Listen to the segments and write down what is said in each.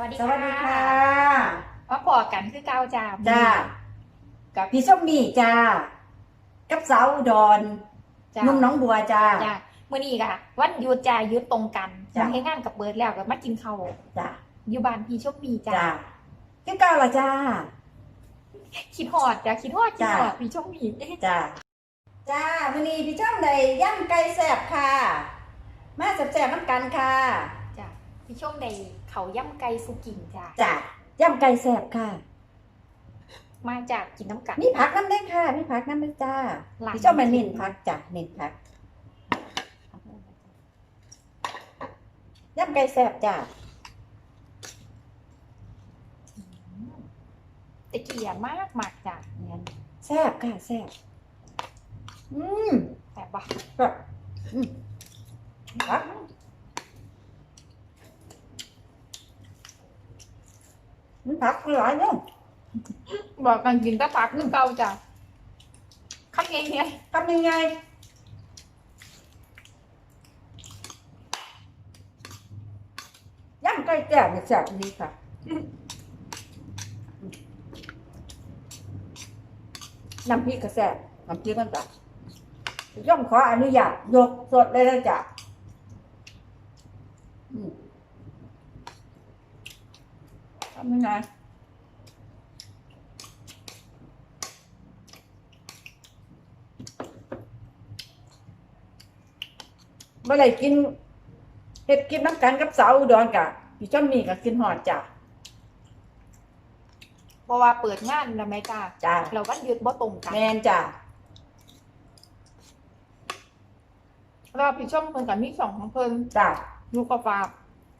วัสดีสวัสดีค่ะมาพอกันคือเก้าจ้าจ้ากับพี่ส้มมีจ้ากับสาวอุดรจ้านุ่มน้องบัวจ้าจ้ามื่อนี้ค่ะวันหยุดจ้าหยุดตรงกันจ้ะให้งานกับเบิร์ดแล้วก็มากินข้าวจ้าอยู่บ้านพี่ชมมีจ้าจ้าพี่ก้าวละจ้าคิดฮอดจ้าคิดฮอดคิดฮอดจ้ะพี่ชมมีจ้าจ้าวันนี้พี่จ้อมได้ย่ำไก่แซ่บค่ะ มาแซ่บๆน้ำกันค่ะจ้า พี่ชมในเขาย่ำไก่สุกินจ้าจ้าย่ำไก่แซ่บค่ะ มาจากกินน้ำกันมีผักน้ำได้ค่ะมีผักน้ำได้จ้าหลังพี่จ้อมมาเน้นผักจ้ะเน้นผักย่ำไก่แซ่บจ้าตะเกียบมากมากจ้าเนี่ยแซ่บค่ะแซ่บอืมแต่บ่แบบอืมผัก มันผักหลายเนาะบอกกันกินแตะปักคือเก่าจ้าข้างไงเนี่ยทำยังไงย่างไก่แจ่วเนี่ยแซ่บดีค่ะน้ำพริกก็แซ่บน้ำพริกมันจ้ะย่อมขออนุญาตยกสดเลยนะจ๊ะอืม ทำยังไงเมื่อไหรกินเห็ดกินน้ำกันกับสาวอุดรกะพี่จ้อมนี่ก็กินหอดจ้ะ เพราะว่าเปิดงานแล้วไหมจ้าจ้ะ เราวันหยุดบ่ตรงกันแมนจ้ะแล้วพี่ชมเพิ่นกับมีสองของเพิ่นจ้ะ ลูกก็ฝาก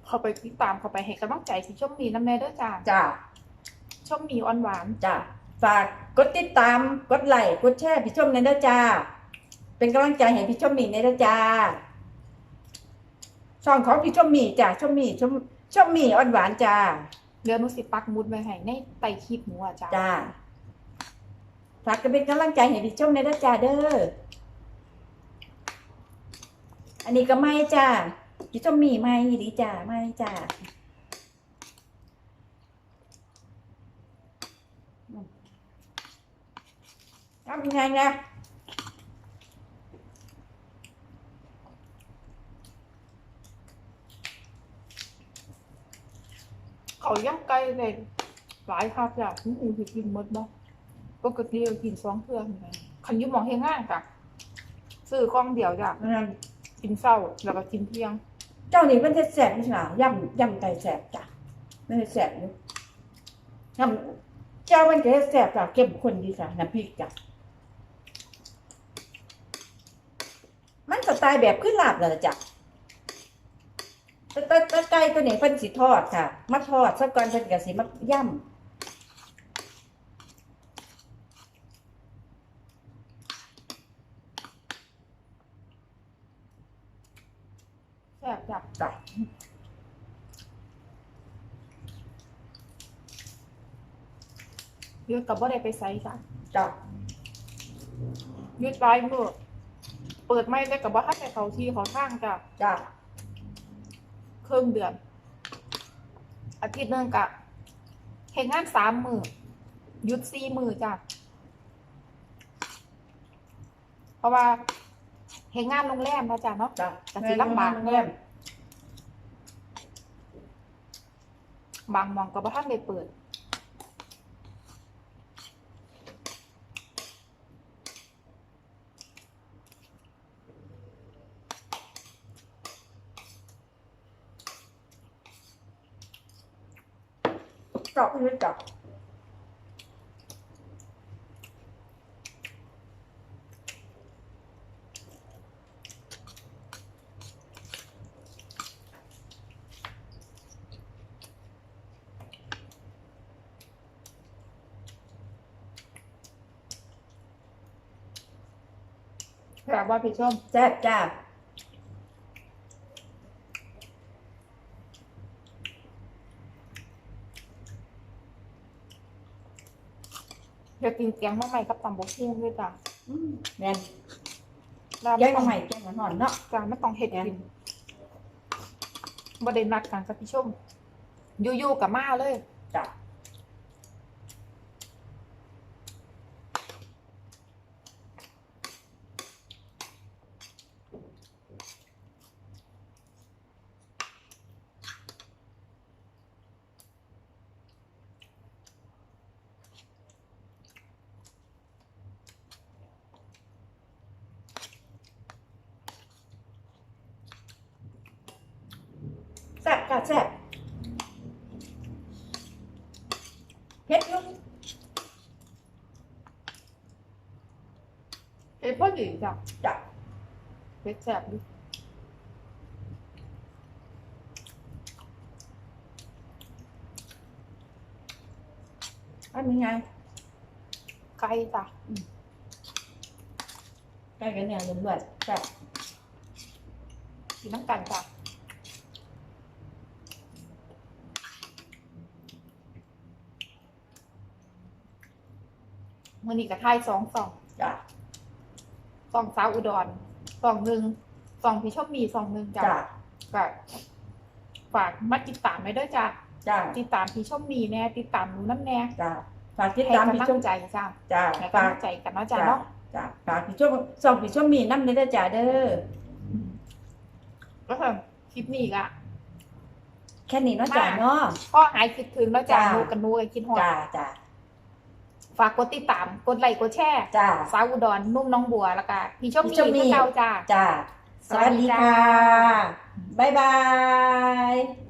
เข้าไปติดตามเข้าไปให้กำลังใจพี่ชมมีน้ำแม่เด้อจ้าจ้ะชมมีอ่อนหวานจ้ะฝากกดติดตามกดไลค์กดแชร์พี่ชมในเด้อจ้า เป็นกำลังใจให้พี่ชมมีในเด้อจ้าช่องของพี่ชมมีจ้ะชมมีชมชมมีอ่อนหวานจ้าเดี๋ยวหนูสิปักหมุดไว้ให้ในไตคลิปหนูอะจ้าจ้าฝากกันเป็นกำลังใจให้พี่ชมในเด้อจ้าเด้ออันนี้ก็ไม่จ้า พี่ชมมีไม่ดีจ้าไม่จ้าทำยังไงนะเขาย่างไก่เลยหลายครับจ้ะหนูสิกินหมดบ่ปกติเรากินสองเทื่อเหมือนกันคันอยุ่หมองเฮงง่ายจ้ะซื้อกล่องเดียวจ้ะนั่นกินเช้าแล้วก็กินเที่ยง เจ้านี่เป็นเฮ็ดแสบนี่นะย่ำย่ำไก่แสบจ้ะไม่เฮ็ดแสบอยู่ย่ำเจ้ามันก็เฮ็ดแสบจ้ะเข้มข้นดีจ้ะน้ำพริกจ้ะมันสไตล์แบบขึ้นลาบเลยจ้ะต่แต่แต่ไก่ตัวนี้เพิ่นสิทอดค่ะ มาทอดซะก่อนเพิ่นก็สิมาย่ำ แซ่บจ้ะจ้ะหยุดกับบ่าได้ไปไสจ้ะจ้ะหยุดไว้เมื่อเปิดไม่ได้กับบ่ทันได้เขาที่เขาทางจ้ะจ้ะครึ่งเดือน อาทิตย์หนึงกะเฮ็ดงานสามมือหยุดสี่มือจ้ะเพราะว่า เฮ็ดงานโรงแรมนะจ้ะเนาะจ้ะแต่สิลำบากแม่นบางหมองก็บ่ทันได้เปิดจ้ะเพิ่นจ้ะ แบบว่าพี่ชมแซ่บจ้ะเดี๋ยวกินแกงมะใหม่กับตำบกหุ่งด้วยจ้ะอืมแม่นแล้วแกไม่งต้องใหม่แกงหอนๆเนาะ จ้ะไม่ต้องเฮ็ดกินบ่ได้นัดกันกับพี่ชมอยู่ๆกับมาเลย จ้ะ แซ่บค่ะแซ่บเฮ็ดอยุ่เอ้ยพ่อหญิงจ้ะจ้ะเผ็ดแซ่บดิอันนี้ไงไก่จ้ะใกล้กันเนี่ยล้วนๆแซ่บกินน้ำกันจ้ะ มื่อนี้กับไทยสองสองจ้ะสองสาวอุดรสองหนึ่งสองพี่ชอบมีสองหนึ่งจ้ะจ้ะก็ฝากมาติดตามไว้ด้วยจ้ะจ้ะติดตามพี่ชอบมีแน่ติดตามหนูน้ำแน่จ้ะฝากติดให้ตามกำพี่ลัชมงใจจ้ะจ้ะให้ฝากกำลังใจกันเนาะจ้ะจ้ะเนาะจ้ะฝากพี่ชมส่องพี่ชมมีน้ำในเด้อจ้ะเด้อก็คือคลิปนี้ก็ แค่นี้เนาะจ้ะเนาะก็หายคิดถึงแล้วจ้ะจ้ะหนูกันนูกันคิดฮอด จ้ะจ้ะ ฝากกดติดตาม กดไลค์กดแชร์จ้ะสาวอุดรนุ่มน้องบัวแล้วก็พี่ชอบพี่มีชมมี่คือเก่าจ้า จ้ะสวัสดีค่ะ บ๊ายบาย